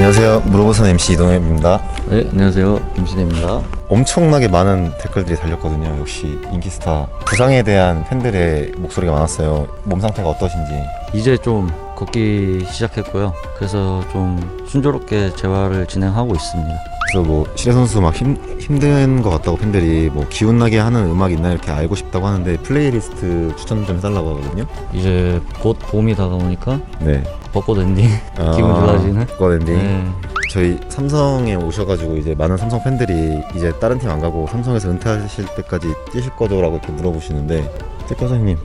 안녕하세요. 물어보선 MC 이동엽입니다. 네, 안녕하세요. 김신혜입니다. 엄청나게 많은 댓글들이 달렸거든요. 역시 인기스타 부상에 대한 팬들의 목소리가 많았어요. 몸 상태가 어떠신지. 이제 좀 걷기 시작했고요. 그래서 좀 순조롭게 재활을 진행하고 있습니다. 그래서 뭐 시래 선수 막 힘, 힘든 것 같다고 팬들이 뭐 기운 나게 하는 음악 있나 이렇게 알고 싶다고 하는데 플레이리스트 추천 좀 해달라고 하거든요. 이제 곧 봄이 다가오니까 네. 벚꽃 엔딩 기분 좋아지는. 거 엔딩. 네. 저희 삼성에 오셔가지고 이제 많은 삼성 팬들이 이제 다른 팀 안 가고 삼성에서 은퇴하실 때까지 뛰실 거죠라고 이렇게 물어보시는데 태권사님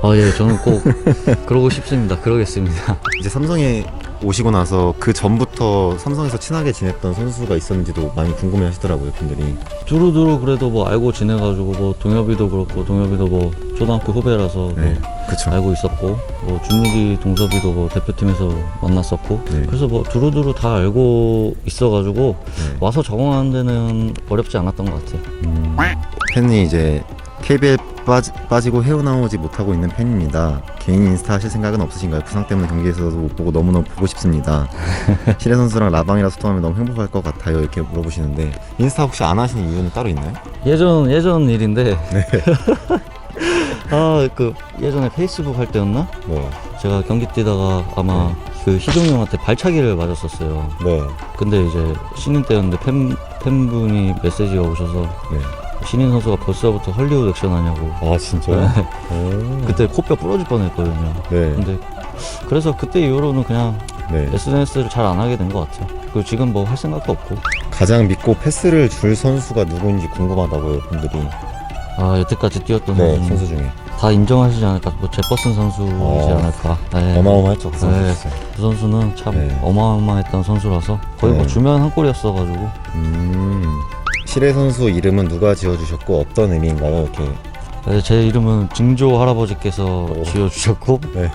아, 예, 저는 꼭 그러고 싶습니다. 그러겠습니다. 이제 삼성에 오시고 나서 그 전부터 삼성에서 친하게 지냈던 선수가 있었는지도 많이 궁금해 하시더라고요, 팬들이. 두루두루 그래도 뭐 알고 지내가지고 뭐 동엽이도 그렇고 동엽이도 뭐 초등학교 후배라서 네, 뭐 그쵸. 알고 있었고 뭐 준욱이 동섭이도 뭐 대표팀에서 만났었고 네. 그래서 뭐 두루두루 다 알고 있어가지고 네. 와서 적응하는 데는 어렵지 않았던 것 같아요. 음, 팬이 이제 KBL 빠지, 빠지고 헤어나오지 못하고 있는 팬입니다. 개인 인스타 하실 생각은 없으신가요? 부상 때문에 경기에서도 못 보고 너무너무 보고 싶습니다. 시래 선수랑 라방이라 소통하면 너무 행복할 것 같아요. 이렇게 물어보시는데 인스타 혹시 안 하시는 이유는 따로 있나요? 예전 예전 일인데 네. 아그 예전에 페이스북 할 때였나 네. 제가 경기 뛰다가 아마 그 희종이 형한테 발차기를 맞았었어요. 네. 근데 이제 신인 때였는데 팬 팬분이 메시지가 오셔서 네. 신인 선수가 벌써부터 헐리우드 액션 하냐고. 아 진짜요? 오. 그때 코뼈 부러질 뻔했거든요. 네. 근데 그래서 그때 이후로는 그냥 네. SNS를 잘 안 하게 된 것 같아요. 그리고 지금 뭐 할 생각도 없고. 가장 믿고 패스를 줄 선수가 누구인지 궁금하다고요, 분들이. 아 여태까지 뛰었던 네, 선수 중에. 다 인정하시지 않을까. 뭐 제퍼슨 선수이지 어, 않을까. 네. 어마어마했죠, 그 선수. 네. 그 선수는 참 네. 어마어마했던 선수라서 거의 네. 뭐 주면 한 골이었어가지고 음. 시래 선수 이름은 누가 지어주셨고 어떤 의미인가요? 이렇게. 네, 제 이름은 증조 할아버지께서 오. 지어주셨고 네.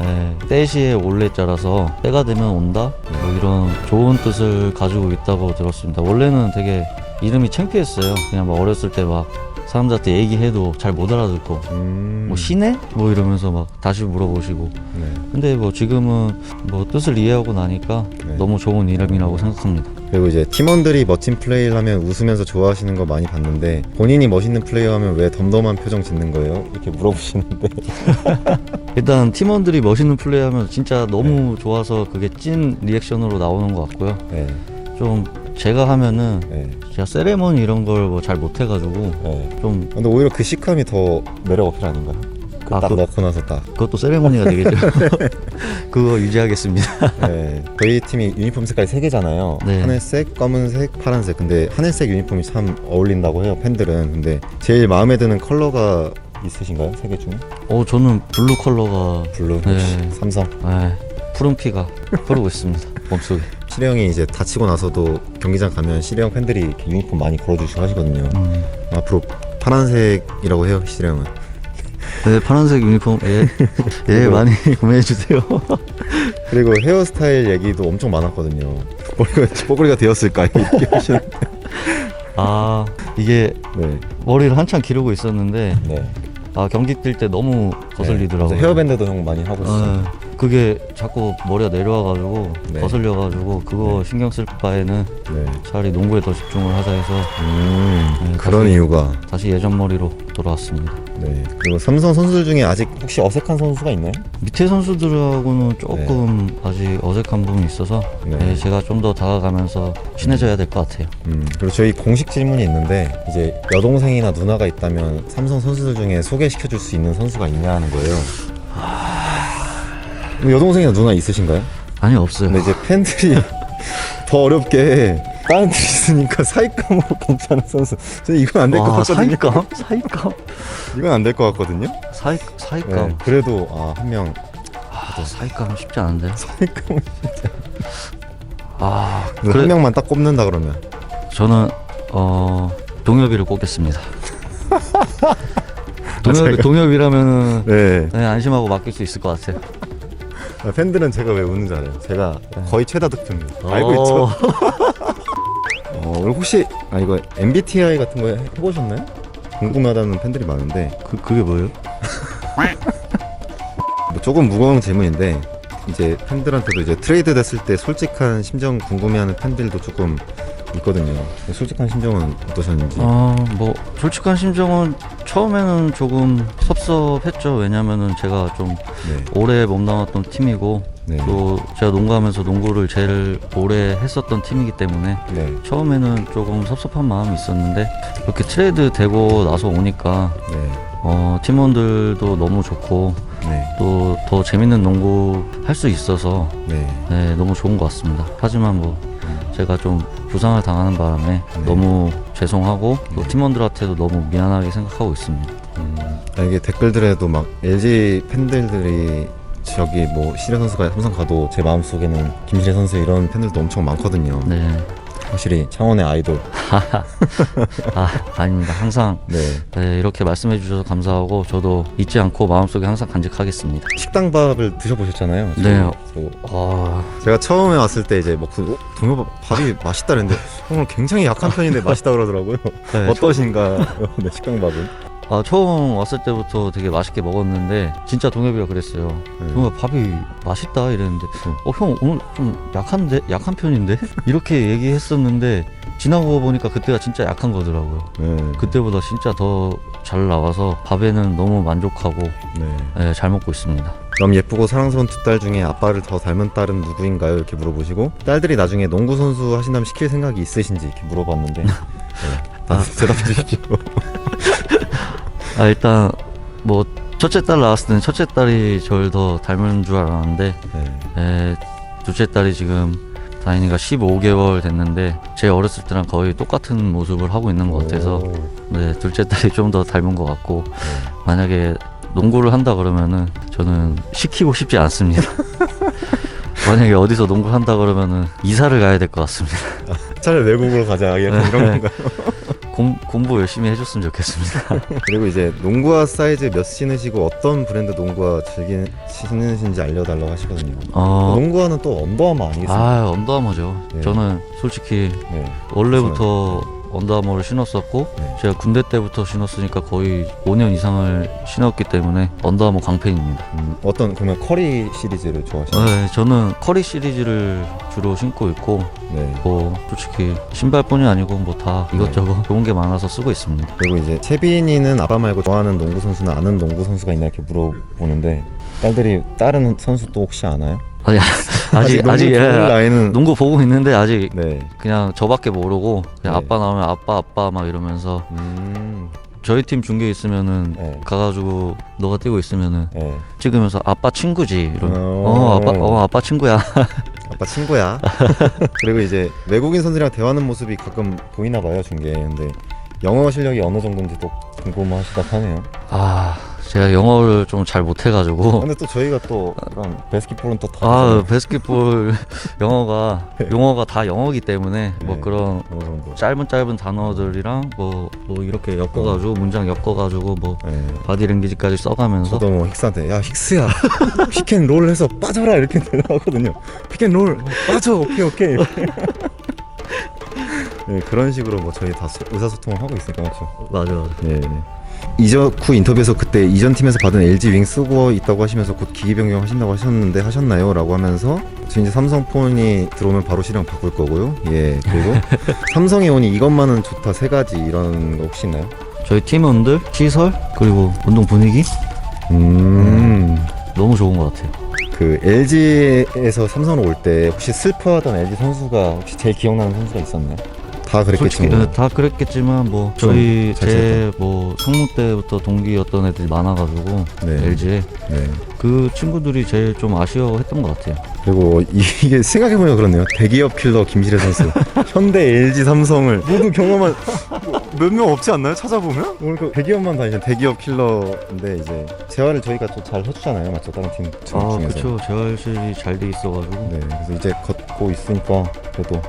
네, 때시의 올레자라서 때가 되면 온다 뭐 이런 좋은 뜻을 가지고 있다고 들었습니다. 원래는 되게 이름이 창피했어요. 그냥 막 어렸을 때 막 사람들한테 얘기해도 잘 못 알아듣고 음. 뭐 신해? 뭐 이러면서 막 다시 물어보시고 네. 근데 뭐 지금은 뭐 뜻을 이해하고 나니까 네. 너무 좋은 이름이라고 생각합니다. 그리고 이제 팀원들이 멋진 플레이를 하면 웃으면서 좋아하시는 거 많이 봤는데 본인이 멋있는 플레이 하면 왜 덤덤한 표정 짓는 거예요? 이렇게 물어보시는데. 일단 팀원들이 멋있는 플레이 하면 진짜 너무 좋아서 그게 찐 리액션으로 나오는 것 같고요. 네. 좀 제가 하면은 네. 제가 세레머니 이런 걸 뭐 잘 못해가지고 네. 좀 근데 오히려 그 시크함이 더 매력 어필 아닌가요? 그 아, 딱 그- 넣고 나서 딱. 그것도 세레머니가 되겠죠. 그거 유지하겠습니다. 네. 저희 팀이 유니폼 색깔이 세 개잖아요. 네. 하늘색, 검은색, 파란색. 근데 하늘색 유니폼이 참 어울린다고 해요, 팬들은. 근데 제일 마음에 드는 컬러가 있으신가요? 세 개 중에? 어 저는 블루 컬러가 블루, 네. 삼성. 에, 푸른 피가 흐르고 있습니다. 몸속에. 시래형이 이제 다치고 나서도 경기장 가면 시래형 팬들이 이렇게 유니폼 많이 걸어주시고 하시거든요. 음. 앞으로 파란색이라고 해요, 시래형은. 네 파란색 유니폼 예, 예 많이 구매해 주세요. 그리고 헤어스타일 얘기도 엄청 많았거든요. 뽀글이가, 뽀글이가 되었을까? 이렇게 하시는. 아 이게 네. 머리를 한참 기르고 있었는데 네. 아 경기 뛸 때 너무 거슬리더라고요. 네. 헤어밴드도 형 많이 하고 있어요. 어, 그게 자꾸 머리가 내려와가지고 네. 거슬려가지고 그거 신경 쓸 바에는 네. 차라리 농구에 더 집중을 하자 해서 음, 네, 그런 다시- 이유가. 다시 예전 머리로 돌아왔습니다. 네. 그리고 삼성 선수들 중에 아직 혹시 어색한 선수가 있나요? 밑에 선수들하고는 조금 아직 어색한 부분이 있어서 네. 네, 제가 좀 더 다가가면서 친해져야 될 것 같아요. 음, 그리고 저희 공식 질문이 있는데 이제 여동생이나 누나가 있다면 삼성 선수들 중에 소개시켜 줄 수 있는 선수가 있냐 하는 거예요. 뭐 여동생이나 누나 있으신가요? 아니 없어요. 근데 이제 팬들이 더 어렵게 다른 들 있으니까 사익감으로 괜찮은 선수. 저는 이건 안 될 것 와, 같거든요. 사익감? 사익감? 이건 안 될 것 같거든요. 사익 네, 사익감? 그래도 아, 한 명 아, 사익감은 쉽지 않은데. 사익감을 아한 그래 명만 딱 꼽는다 그러면 저는 어 동엽이를 꼽겠습니다. 동엽 동엽이라면은 네. 네, 안심하고 맡길 수 있을 것 같아요. 아, 팬들은 제가 왜 웃는지 알아요. 제가 거의 최다 득점입니다. 어. 알고 있죠. 어, 그리고 혹시 아 이거 MBTI 같은 거 해보셨나요? 궁금하다는 팬들이 많은데 그 그게 뭐예요? 뭐 조금 무거운 질문인데 이제 팬들한테도 이제 트레이드 됐을 때 솔직한 심정 궁금해하는 팬들도 조금 있거든요. 솔직한 심정은 어떠셨는지. 어, 뭐 솔직한 심정은 처음에는 조금 섭섭했죠. 왜냐면은 제가 좀 네. 오래 몸담았던 팀이고 네. 또 제가 농구하면서 농구를 제일 오래 했었던 팀이기 때문에 네. 처음에는 조금 섭섭한 마음이 있었는데 이렇게 트레이드 되고 나서 오니까 네. 어, 팀원들도 너무 좋고 네. 또 더 재밌는 농구 할 수 있어서 네. 네, 너무 좋은 것 같습니다. 하지만 뭐 제가 좀 부상을 당하는 바람에 네. 너무 죄송하고 또 네. 팀원들한테도 너무 미안하게 생각하고 있습니다. 음, 아, 이게 댓글들에도 막 LG 팬들들이 저기 뭐 시래 선수가 항상 가도 제 마음속에는 김시래 선수 이런 팬들도 엄청 많거든요. 네, 확실히 창원의 아이돌. 아 아닙니다. 항상 네. 네, 이렇게 말씀해 주셔서 감사하고 저도 잊지 않고 마음속에 항상 간직하겠습니다. 식당 밥을 드셔보셨잖아요. 네. 저- 아, 제가 처음에 왔을 때 이제 먹고 어? 동요밥 밥이 맛있다 그랬는데 오늘 굉장히 약한 편인데 맛있다 그러더라고요. 네, 어떠신가요? 네, 식당 밥은? 아 처음 왔을 때부터 되게 맛있게 먹었는데 진짜 동엽이가 그랬어요. 네. 동엽 밥이 맛있다 이랬는데 응. 어형 오늘 좀 약한데 약한 편인데 이렇게 얘기했었는데 지나고 보니까 그때가 진짜 약한 거더라고요. 네. 그때보다 진짜 더 잘 나와서 밥에는 너무 만족하고 네. 네, 잘 먹고 있습니다. 그럼 예쁘고 사랑스러운 두 딸 중에 아빠를 더 닮은 딸은 누구인가요? 이렇게 물어보시고 딸들이 나중에 농구 선수 하신다면 시킬 생각이 있으신지 이렇게 물어봤는데 네. 아, 대답해 주십시오. 아 일단 뭐 첫째 딸 나왔을 때는 첫째 딸이 저를 더 닮은 줄 알았는데 네. 에, 둘째 딸이 지금 다인이가 15개월 됐는데 제 어렸을 때랑 거의 똑같은 모습을 하고 있는 것 같아서 오. 네 둘째 딸이 좀 더 닮은 것 같고 네. 만약에 농구를 한다 그러면은 저는 시키고 싶지 않습니다. 만약에 어디서 농구를 한다 그러면은 이사를 가야 될 것 같습니다. 차라리 외국으로 가자 약간 이런 네. 건가요? 공, 공부 열심히 해줬으면 좋겠습니다. 그리고 이제 농구화 사이즈 몇 신으시고 어떤 브랜드 농구화 즐기 신으신지 알려달라고 하시거든요. 어, 농구화는 또 언더아머 아니겠습니까? 아 언더아머죠. 네. 저는 솔직히 네. 원래부터 언더아머를 신었었고 네. 제가 군대 때부터 신었으니까 거의 5년 이상을 신었기 때문에 언더아머 광팬입니다. 음, 어떤 그러면 커리 시리즈를 좋아하시나요? 네, 저는 커리 시리즈를 주로 신고 있고 네. 뭐 솔직히 신발뿐이 아니고 뭐 다 이것저것 좋은 게 많아서 쓰고 있습니다. 그리고 이제 채빈이는 아빠 말고 좋아하는 농구 선수나 아는 농구 선수가 있나 이렇게 물어보는데 딸들이 다른 선수 또 혹시 아나요? 아니 아직 농구 아직 좋은 예, 나이는 농구 보고 있는데 아직 네. 그냥 저밖에 모르고 그냥 네. 아빠 나오면 아빠 아빠 막 이러면서 음. 저희 팀 중계 있으면은 네. 가가지고 너가 뛰고 있으면은 네. 찍으면서 아빠 친구지 이러면 어. 어 아빠 어 아빠 친구야 아빠 친구야. 그리고 이제 외국인 선수랑 대화하는 모습이 가끔 보이나 봐요 중계에. 근데 영어 실력이 어느 정도인지도 궁금하시다 하네요. 아 제가 영어를 좀 잘 못해가지고 근데 또 저희가 또 이런 베스킷볼은 또다 아 베스킷볼 영어가 용어가 다 영어기 때문에 뭐 네. 그런 어느 정도. 짧은 짧은 단어들이랑 뭐, 뭐 이렇게 엮어가지고 문장 엮어가지고 뭐 네. 바디랭귀지까지 써가면서 저도 뭐 힉스한테 야 힉스야 피켄롤 해서 빠져라 이렇게 대답하거든요. 피켄롤 빠져 오케이 오케이. 네, 그런 식으로 뭐 저희 다 소- 의사소통을 하고 있으니까 그렇죠. 맞아 맞아 네. 이적 후 인터뷰에서 그때 이전 팀에서 받은 LG 윙 쓰고 있다고 하시면서 곧 기기 변경 하신다고 하셨는데 하셨나요? 라고 하면서 지금 이제 삼성폰이 들어오면 바로 실행 바꿀 거고요. 예. 그리고 삼성이 오니 이것만은 좋다 세 가지 이런 거 혹시 있나요? 저희 팀원들 시설 그리고 운동 분위기 음. 너무 좋은 것 같아요 그 LG에서 삼성으로 올 때 혹시 슬퍼하던 LG 선수가 혹시 제일 기억나는 선수가 있었나요? 다 솔직히 그랬겠지만. 어, 다 그랬겠지만 뭐좀 저희 잘제뭐 성무 때부터 동기였던 애들이 많아가지고 네. LG에 네. 그 친구들이 제일 좀 아쉬워했던 것 같아요 그리고 이게 생각해보면 그렇네요. 대기업 킬러 김시래 선수. 현대, LG, 삼성을 모두 경험한 몇 명 없지 않나요? 찾아보면? 오늘 그 대기업만 다니는 대기업 킬러인데 이제 재활을 저희가 또 잘 해주잖아요, 맞죠? 다른 팀 중- 아 중에서. 그쵸 재활실이 잘 돼 있어가지고 네, 그래서 이제 걷고 있으니까 그래도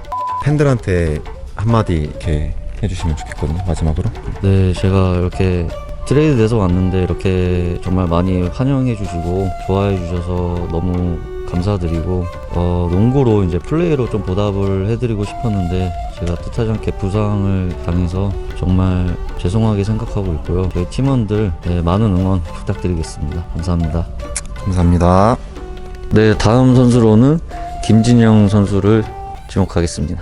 팬들한테 한마디 이렇게 해주시면 좋겠거든요. 마지막으로. 네, 제가 이렇게 트레이드 돼서 왔는데 이렇게 정말 많이 환영해 주시고 좋아해 주셔서 너무 감사드리고 어, 농구로 이제 플레이로 좀 보답을 해드리고 싶었는데 제가 뜻하지 않게 부상을 당해서 정말 죄송하게 생각하고 있고요. 저희 팀원들 네, 많은 응원 부탁드리겠습니다. 감사합니다. 감사합니다. 네, 다음 선수로는 김진영 선수를 지목하겠습니다.